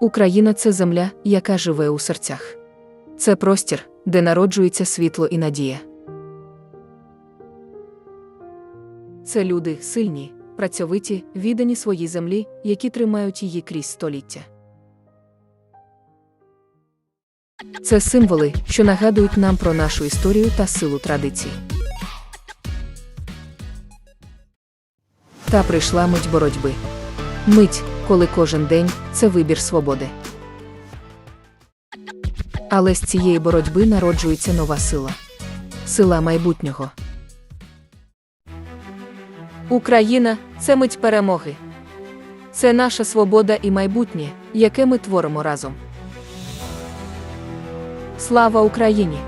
Україна це земля, яка живе у серцях. Це простір, де народжується світло і надія. Це люди сильні, працьовиті, віддані своїй землі, які тримають її крізь століття. Це символи, що нагадують нам про нашу історію та силу традицій. Та прийшла мить боротьби. Мить, коли кожен день це вибір свободи. Але з цієї боротьби народжується нова сила сила майбутнього. Україна це мить перемоги. Це наша свобода і майбутнє, яке ми творимо разом. Слава Україні!